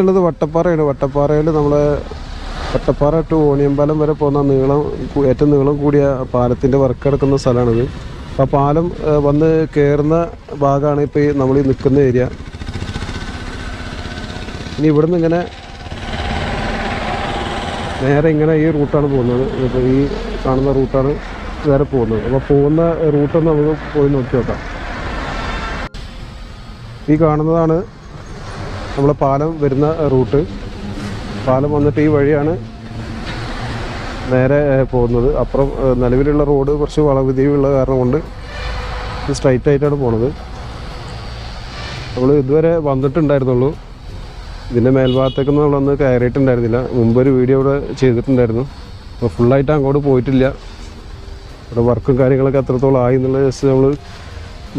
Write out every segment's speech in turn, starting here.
എന്നുള്ളത് വട്ടപ്പാറയാണ്. വട്ടപ്പാറയിൽ നമ്മൾ വട്ടപ്പാറ ടു ഓണിയമ്പാലം വരെ പോകുന്ന നീളം ഏറ്റവും നീളം കൂടിയ പാലത്തിന്റെ വർക്ക് കിടക്കുന്ന സ്ഥലമാണിത്. അപ്പോൾ പാലം വന്ന് കയറുന്ന ഭാഗമാണ് ഇപ്പോൾ ഈ നമ്മൾ ഈ നിൽക്കുന്ന ഏരിയ. ഇനി ഇവിടുന്ന് ഇങ്ങനെ നേരെ ഇങ്ങനെ ഈ റൂട്ടാണ് പോകുന്നത്. ഇപ്പോൾ ഈ കാണുന്ന റൂട്ടാണ് നേരെ പോകുന്നത്. അപ്പോൾ പോകുന്ന റൂട്ടൊന്ന് നമുക്ക് പോയി നോക്കി നോക്കാം. ഈ കാണുന്നതാണ് നമ്മളെ പാലം വരുന്ന റൂട്ട്. പാലം വന്നിട്ട് ഈ വഴിയാണ് നേരെ പോകുന്നത്. അപ്പുറം നിലവിലുള്ള റോഡ് കുറച്ച് വളവിതിയുള്ള കാരണം കൊണ്ട് സ്ട്രൈറ്റ് ആയിട്ടാണ് പോണത്. നമ്മൾ ഇതുവരെ വന്നിട്ടുണ്ടായിരുന്നുള്ളൂ. ഇതിന്റെ മേൽഭാഗത്തേക്കൊന്നും നമ്മളൊന്ന് കയറിയിട്ടുണ്ടായിരുന്നില്ല. മുമ്പൊരു വീഡിയോ ഇവിടെ ചെയ്തിട്ടുണ്ടായിരുന്നു. അപ്പോൾ ഫുള്ളായിട്ട് അങ്ങോട്ട് പോയിട്ടില്ല. ഇവിടെ വർക്കും കാര്യങ്ങളൊക്കെ എത്രത്തോളം ആയി എന്നുള്ള ജസ്റ്റ് നമ്മൾ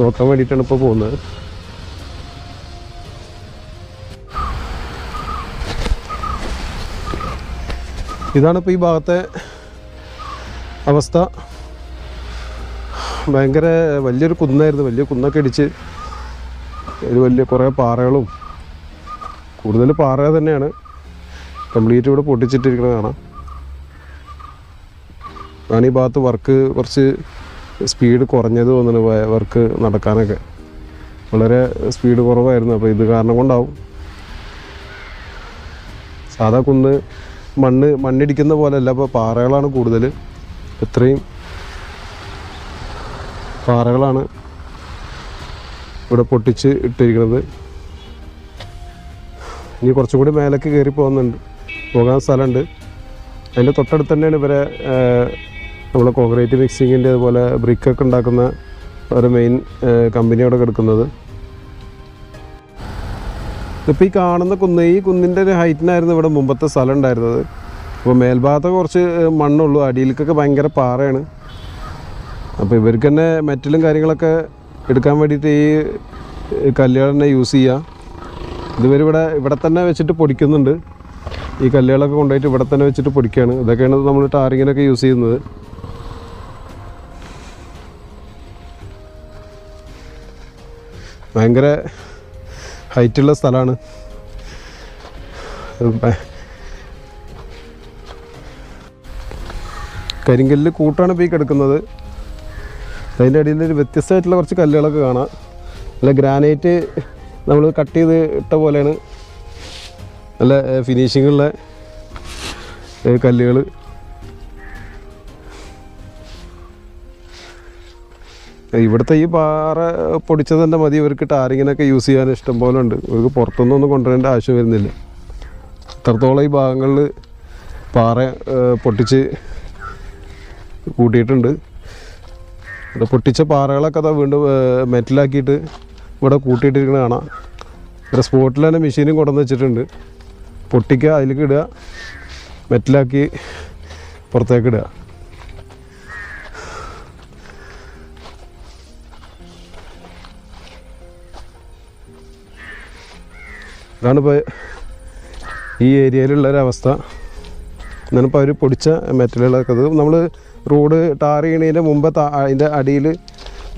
നോക്കാൻ വേണ്ടിയിട്ടാണ് ഇപ്പോൾ പോകുന്നത്. ഇതാണ് ഇപ്പോൾ ഈ ഭാഗത്തെ അവസ്ഥ. ഭയങ്കര വലിയൊരു കുന്നായിരുന്നു. വലിയ കുന്നൊക്കെ ഇടിച്ച് ഒരു വലിയ കുറേ പാറകളും കൂടുതൽ പാറ തന്നെയാണ്. കംപ്ലീറ്റ് ഇവിടെ പൊട്ടിച്ചിട്ടിരിക്കുന്നത് കാണാം. ഞാൻ ഈ ഭാഗത്ത് വർക്ക് കുറച്ച് സ്പീഡ് കുറഞ്ഞത് തോന്നുന്നു. വർക്ക് നടക്കാനൊക്കെ. വളരെ സ്പീഡ് കുറവായിരുന്നു. അപ്പോൾ ഇത് കാരണം കൊണ്ടാവും. സാധാ കുന്ന് മണ്ണ് മണ്ണിടിക്കുന്ന പോലെയല്ല അപ്പോൾ പാറകളാണ് കൂടുതൽ ഇത്രയും പാറകളാണ് ഇവിടെ പൊട്ടിച്ച് ഇട്ടിരിക്കുന്നത്. ഇനി കുറച്ചും കൂടി മേലേക്ക് കയറി പോകുന്നുണ്ട്. പോകാൻ സ്ഥലമുണ്ട്. അതിന്റെ തൊട്ടടുത്ത് തന്നെയാണ് ഇവരെ നമ്മൾ കോൺക്രീറ്റ് മിക്സിങ്ങിന്റെ അതുപോലെ ബ്രിക്കൊക്കെ ഉണ്ടാക്കുന്ന ഒരു മെയിൻ കമ്പനിയോടെ കിടക്കുന്നത്. ഇപ്പോൾ ഈ കാണുന്ന കുന്ന് ഈ കുന്നിന്റെ ഒരു ഹൈറ്റിനായിരുന്നു ഇവിടെ മുമ്പത്തെ സ്ഥലം ഉണ്ടായിരുന്നത്. അപ്പോൾ മേൽഭാഗത്ത് കുറച്ച് മണ്ണുള്ളൂ. അടിയിലേക്കൊക്കെ ഭയങ്കര പാറയാണ്. അപ്പോൾ ഇവർക്ക് തന്നെ മെറ്റലും കാര്യങ്ങളൊക്കെ എടുക്കാൻ വേണ്ടിയിട്ട് ഈ കല്ലുകൾ തന്നെ യൂസ് ചെയ്യുക ഇതുവരിവിടെ ഇവിടെ തന്നെ വെച്ചിട്ട് പൊടിക്കുന്നുണ്ട്. ഈ കല്ലുകളൊക്കെ കൊണ്ടുപോയിട്ട് ഇവിടെ തന്നെ വെച്ചിട്ട് പൊടിക്കുകയാണ്. ഇതൊക്കെയാണ് നമ്മൾ ടാറിങ്ങിനൊക്കെ യൂസ് ചെയ്യുന്നത്. ഭയങ്കര ഹൈറ്റുള്ള സ്ഥലമാണ്. കരിങ്കല്ല് കൂട്ടാണ് ഇപ്പോൾ ഈ കിടക്കുന്നത്. അതിന്റെ അടിയിൽ ഒരു വ്യത്യസ്തമായിട്ടുള്ള കുറച്ച് കല്ലുകളൊക്കെ കാണാം. നല്ല ഗ്രാനൈറ്റ് നമ്മൾ കട്ട് ചെയ്ത് ഇട്ട പോലെയാണ്. നല്ല ഫിനിഷിങ്ങുള്ള കല്ലുകൾ ഇവിടുത്തെ ഈ പാറ പൊടിച്ചത് തന്നെ മതി. ഇവർക്ക് ടാറിങ്ങിനൊക്കെ യൂസ് ചെയ്യാൻ ഇഷ്ടം പോലെ ഉണ്ട്. ഇവർക്ക് പുറത്തുനിന്നൊന്നും കൊണ്ടുവരേണ്ട ആവശ്യം വരുന്നില്ല. അത്രത്തോളം ഈ ഭാഗങ്ങളിൽ പാറ പൊട്ടിച്ച് കൂട്ടിയിട്ടുണ്ട്. ഇവിടെ പൊട്ടിച്ച പാറകളൊക്കെ അതാ വീണ്ടും മെറ്റലാക്കിയിട്ട് ഇവിടെ കൂട്ടിയിട്ടിരിക്കണ കാണാം. ഇവിടെ സ്പോട്ടിൽ തന്നെ മെഷീനും കൊണ്ടുവന്ന് വെച്ചിട്ടുണ്ട്. പൊട്ടിക്കുക അതിലേക്ക് ഇടുക മെറ്റലാക്കി പുറത്തേക്ക് ഇടുക. ഇതാണിപ്പോൾ ഈ ഏരിയയിലുള്ള ഇപ്പോൾ അവർ പൊടിച്ച മെറ്റലുകളൊക്കെ. അത് നമ്മൾ റോഡ് ടാർ ചെയ്യണതിന്റെ മുമ്പ് അതിന്റെ അടിയിൽ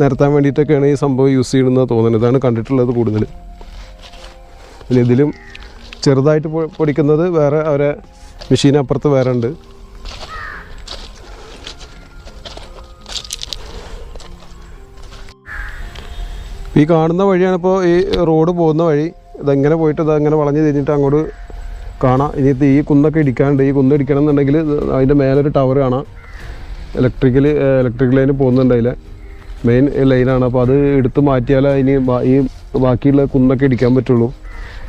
നിരത്താൻ വേണ്ടിയിട്ടൊക്കെയാണ് ഈ സംഭവം യൂസ് ചെയ്യണമെന്ന് തോന്നുന്നത്. ഇതാണ് കണ്ടിട്ടുള്ളത് കൂടുതൽ പിന്നെ ഇതിലും ചെറുതായിട്ട് പൊടിക്കുന്നത് വേറെ അവരെ മെഷീൻ അപ്പുറത്ത് വേറെ ഉണ്ട്. ഈ കാണുന്ന വഴിയാണിപ്പോൾ ഈ റോഡ് പോകുന്ന വഴി ഇതെങ്ങനെ പോയിട്ട് ഇതങ്ങനെ വളഞ്ഞ് തിരിഞ്ഞിട്ട് അങ്ങോട്ട് കാണാം. ഇനി ഈ കുന്നൊക്കെ ഇടിക്കാണ്ട് ഈ കുന്ന് ഇടിക്കണം എന്നുണ്ടെങ്കിൽ അതിന്റെ മേലൊരു ടവർ കാണാം. ഇലക്ട്രിക്കൽ ഇലക്ട്രിക് ലൈന് പോകുന്നുണ്ട് മെയിൻ ലൈനാണ് അപ്പോൾ അത് എടുത്ത് മാറ്റിയാലേ ഇനി ഈ ബാക്കിയുള്ള കുന്നൊക്കെ ഇടിക്കാൻ പറ്റുള്ളൂ.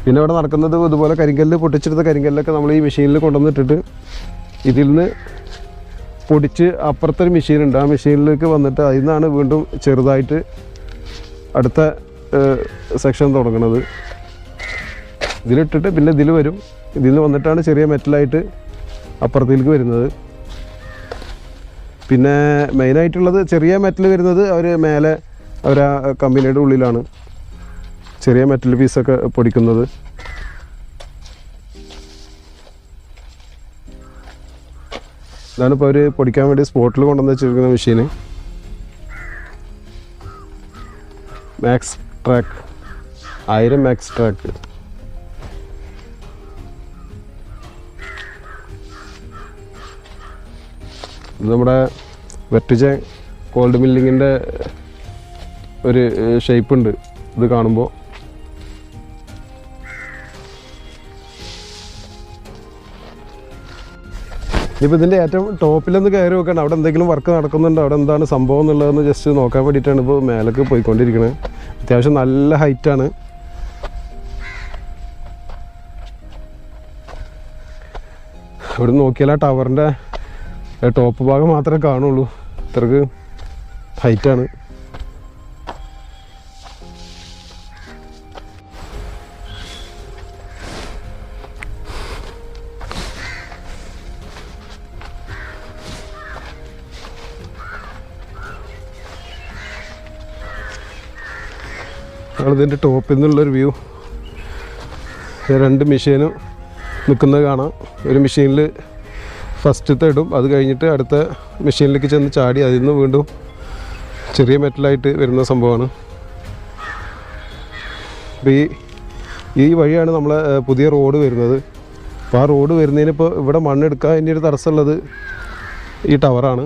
പിന്നെ അവിടെ നടക്കുന്നത് ഇതുപോലെ കരിങ്കല്ല് പൊട്ടിച്ചെടുത്ത കരിങ്കല്ലൊക്കെ നമ്മൾ ഈ മെഷീനിൽ കൊണ്ടുവന്നിട്ടിട്ട് ഇതിൽ നിന്ന് പൊടിച്ച് അപ്പുറത്തൊരു മെഷീനുണ്ട് ആ മെഷീനിലേക്ക് വന്നിട്ട് അതിൽ നിന്നാണ് വീണ്ടും ചെറുതായിട്ട് അടുത്ത സെക്ഷൻ തുടങ്ങുന്നത് ഇതിലിട്ടിട്ട് പിന്നെ ഇതിൽ വരും. ഇതിൽ വന്നിട്ടാണ് ചെറിയ മെറ്റലായിട്ട് അപ്പുറത്തേക്ക് വരുന്നത്. പിന്നെ മെയിനായിട്ടുള്ളത് ചെറിയ മെറ്റൽ വരുന്നത് അവർ മേലെ അവർ ആ കമ്പനിയുടെ ഉള്ളിലാണ്. ചെറിയ മെറ്റൽ പീസൊക്കെ പൊടിക്കുന്നത്. ഇതാണിപ്പോൾ അവർ പൊടിക്കാൻ വേണ്ടി സ്പോട്ടിൽ കൊണ്ടുവന്ന് വെച്ചിരിക്കുന്ന മെഷീന്. Max track. ആയിരം മാക്സ് ട്രാക്ക്. ഇത് നമ്മുടെ വെട്ടിച്ച കോൾഡ് മില്ലിങ്ങിന്റെ ഒരു ഷേപ്പ് ഉണ്ട്. ഇത് കാണുമ്പോൾ ഇനിയിപ്പോൾ ഇതിന്റെ ഏറ്റവും ടോപ്പിലൊന്ന് കയറി നോക്കണം. അവിടെ എന്തെങ്കിലും വർക്ക് നടക്കുന്നുണ്ടോ. അവിടെ എന്താണ് സംഭവം എന്നുള്ളതെന്ന് ജസ്റ്റ് നോക്കാൻ വേണ്ടിയിട്ടാണ് ഇപ്പോൾ മേലേക്ക് പോയിക്കൊണ്ടിരിക്കുന്നത് അത്യാവശ്യം നല്ല ഹൈറ്റാണ് ഇവിടെ നോക്കിയാൽ ആ ടവറിന്റെ ടോപ്പ് ഭാഗം മാത്രമേ കാണുള്ളൂ. ഇത്രക്ക് ഹൈറ്റാണ് ഇതിന്റെ ടോപ്പിൽ നിന്നുള്ളൊരു വ്യൂ രണ്ട് മെഷീനും നിൽക്കുന്നത് കാണാം. ഒരു മെഷീനിൽ ഫസ്റ്റത്തെ ഇടും. അത് കഴിഞ്ഞിട്ട് അടുത്ത മെഷീനിലേക്ക് ചെന്ന് ചാടി അതിൽ നിന്ന് വീണ്ടും ചെറിയ മെറ്റലായിട്ട് വരുന്ന സംഭവമാണ്. അപ്പോൾ ഈ ഈ വഴിയാണ് നമ്മളെ പുതിയ റോഡ് വരുന്നത്. അപ്പോൾ ആ റോഡ് വരുന്നതിന് ഇപ്പോൾ ഇവിടെ മണ്ണെടുക്കാൻ ഇനി ഒരു തടസ്സമുള്ളത് ഈ ടവറാണ്.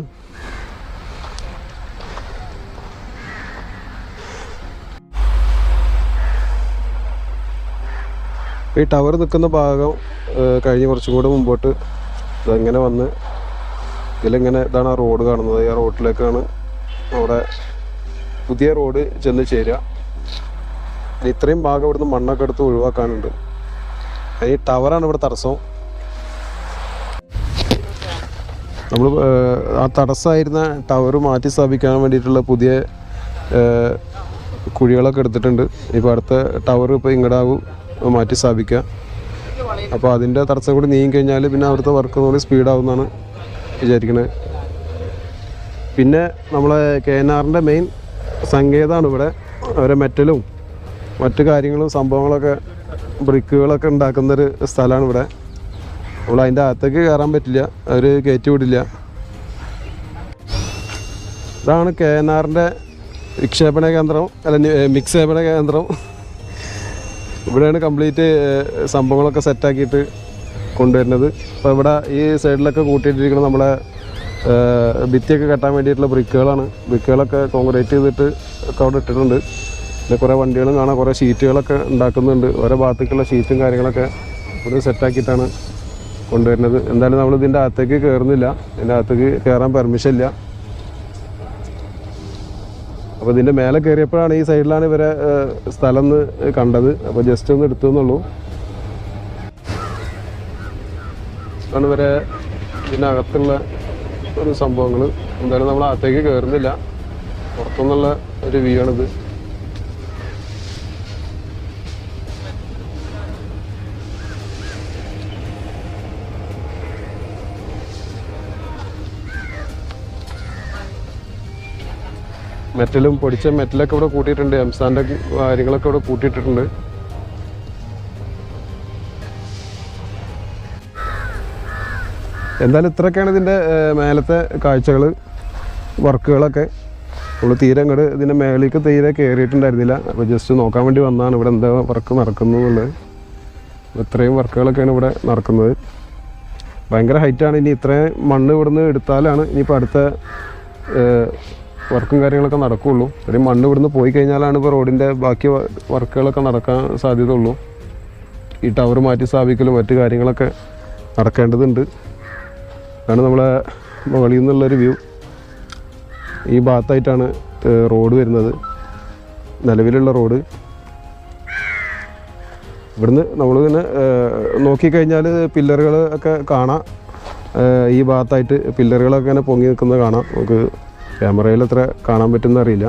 ഈ ടവർ നിൽക്കുന്ന ഭാഗം കഴിഞ്ഞ് കുറച്ചും കൂടെ മുമ്പോട്ട് ഇതങ്ങനെ വന്ന് ഇതിലിങ്ങനെ ഇതാണ് ആ റോഡ് കാണുന്നത്. ആ റോഡിലേക്കാണ് നമ്മുടെ പുതിയ റോഡ് ചെന്ന് ചേരുക. ഇത്രയും ഭാഗം ഇവിടുന്ന് മണ്ണൊക്കെ എടുത്ത് ഒഴിവാക്കാനുണ്ട്. ഈ ടവറാണ് ഇവിടെ തടസ്സം. നമ്മൾ ആ തടസ്സമായിരുന്ന ടവർ മാറ്റി സ്ഥാപിക്കാൻ വേണ്ടിയിട്ടുള്ള പുതിയ കുഴികളൊക്കെ എടുത്തിട്ടുണ്ട്. ഇപ്പോൾ അടുത്ത ടവർ ഇപ്പോൾ ഇങ്ങടാവും മാറ്റി സ്ഥാപിക്കുക. അപ്പോൾ അതിന്റെ തടസ്സം കൂടി നീങ്ങി കഴിഞ്ഞാൽ പിന്നെ അവിടുത്തെ വർക്ക് കൂടി സ്പീഡാവുമെന്നാണ് വിചാരിക്കുന്നത് പിന്നെ നമ്മളെ കെ എൻ ആറിന്റെ മെയിൻ സങ്കേതമാണ് ഇവിടെ. അവരെ മെറ്റലും മറ്റു കാര്യങ്ങളും സംഭവങ്ങളൊക്കെ ബ്രിക്കുകളൊക്കെ ഉണ്ടാക്കുന്നൊരു സ്ഥലമാണ് ഇവിടെ. നമ്മൾ അതിന്റെ അകത്തേക്ക് കയറാൻ പറ്റില്ല. അവർ കയറ്റി വിടില്ല. ഇതാണ് കെ എൻ ആറിന്റെ വിക്ഷേപണ കേന്ദ്രം അല്ലെങ്കിൽ നി- ഏ, മിക്സേപണ കേന്ദ്രം. ഇവിടെയാണ് കംപ്ലീറ്റ് സംഭവങ്ങളൊക്കെ സെറ്റാക്കിയിട്ട് കൊണ്ടുവരുന്നത്. അപ്പോൾ ഇവിടെ ഈ സൈഡിലൊക്കെ കൂട്ടിയിട്ടിരിക്കുന്ന നമ്മുടെ ഭിത്തിയൊക്കെ കെട്ടാൻ വേണ്ടിയിട്ടുള്ള ബ്രിക്കുകളാണ് ബ്രിക്കുകളൊക്കെ കോൺക്രീറ്റ് ചെയ്തിട്ട് ഒക്കെ അവിടെ ഇട്ടിട്ടുണ്ട്. പിന്നെ കുറേ വണ്ടികളും കാണാം കുറേ ഷീറ്റുകളൊക്കെ ഉണ്ടാക്കുന്നുണ്ട്. ഓരോ ഭാഗത്തേക്കുള്ള ഷീറ്റും കാര്യങ്ങളൊക്കെ ഇവിടെ സെറ്റാക്കിയിട്ടാണ് കൊണ്ടുവരുന്നത്. എന്തായാലും നമ്മൾ ഇതിന്റെ അകത്തേക്ക് കയറുന്നില്ല ഇതിന്റെ അകത്തേക്ക് കയറാൻ പെർമിഷൻ ഇല്ല. അപ്പോൾ ഇതിന്റെ മേലെ കയറിയപ്പോഴാണ് ഈ സൈഡിലാണ് ഇവരെ സ്ഥലം എന്ന് കണ്ടത്. അപ്പോൾ ജസ്റ്റ് ഒന്ന് എടുത്തു എന്നുള്ളൂ. ആണ് ഇവരെ ഇതിനകത്തുള്ള ഒരു സംഭവങ്ങൾ എന്തായാലും നമ്മൾ അകത്തേക്ക് കയറുന്നില്ല പുറത്തുനിന്നുള്ള ഒരു വ്യൂ ആണിത്. മെറ്റലും പൊടിച്ച മെറ്റലൊക്കെ ഇവിടെ കൂട്ടിയിട്ടുണ്ട്. എംസാന്റെ കാര്യങ്ങളൊക്കെ ഇവിടെ കൂട്ടിയിട്ടിട്ടുണ്ട്. എന്തായാലും ഇത്രയൊക്കെയാണ് ഇതിന്റെ മേലത്തെ കാഴ്ചകൾ വർക്കുകളൊക്കെ. നമ്മൾ തീരെ അങ്ങോട്ട് ഇതിന്റെ മേലേക്ക് തീരെ കയറിയിട്ടുണ്ടായിരുന്നില്ല അപ്പോൾ ജസ്റ്റ് നോക്കാൻ വേണ്ടി വന്നതാണ് ഇവിടെ എന്താ വർക്ക് നടക്കുന്നത് എന്നുള്ളത് ഇത്രയും വർക്കുകളൊക്കെയാണ് ഇവിടെ നടക്കുന്നത്. ഭയങ്കര ഹൈറ്റാണ്. ഇനി ഇത്രയും മണ്ണ് ഇവിടുന്ന് എടുത്താലാണ് ഇനിയിപ്പോൾ അടുത്ത വർക്കും കാര്യങ്ങളൊക്കെ നടക്കുകയുള്ളൂ ഒരു മണ്ണ് ഇവിടുന്ന് പോയി കഴിഞ്ഞാലാണ് ഇപ്പോൾ റോഡിന്റെ ബാക്കി വർക്കുകളൊക്കെ നടക്കാൻ സാധ്യത ഉള്ളൂ ഈ ടവർ മാറ്റി സ്ഥാപിക്കലും മറ്റു കാര്യങ്ങളൊക്കെ നടക്കേണ്ടതുണ്ട്. അതാണ് നമ്മളെ മുകളിൽ നിന്നുള്ളൊരു വ്യൂ. ഈ ഭാഗത്തായിട്ടാണ് റോഡ് വരുന്നത്. നിലവിലുള്ള റോഡ്. ഇവിടുന്ന് നമ്മൾ പിന്നെ നോക്കിക്കഴിഞ്ഞാൽ പില്ലറുകൾ ഒക്കെ കാണാം. ഈ ഭാഗത്തായിട്ട് പില്ലറുകളൊക്കെ ഇങ്ങനെ പൊങ്ങി നിൽക്കുന്നത് കാണാം. നമുക്ക് ക്യാമറയിൽ എത്ര കാണാൻ പറ്റുമെന്ന് അറിയില്ല.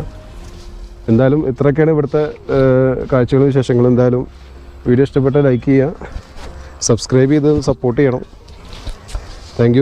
എന്തായാലും ഇത്രയൊക്കെയാണ് ഇവിടുത്തെ കാഴ്ചകളും വിശേഷങ്ങളും. എന്തായാലും വീഡിയോ ഇഷ്ടപ്പെട്ട ലൈക്ക് ചെയ്യുക സബ്സ്ക്രൈബ് ചെയ്ത് സപ്പോർട്ട് ചെയ്യണം. താങ്ക്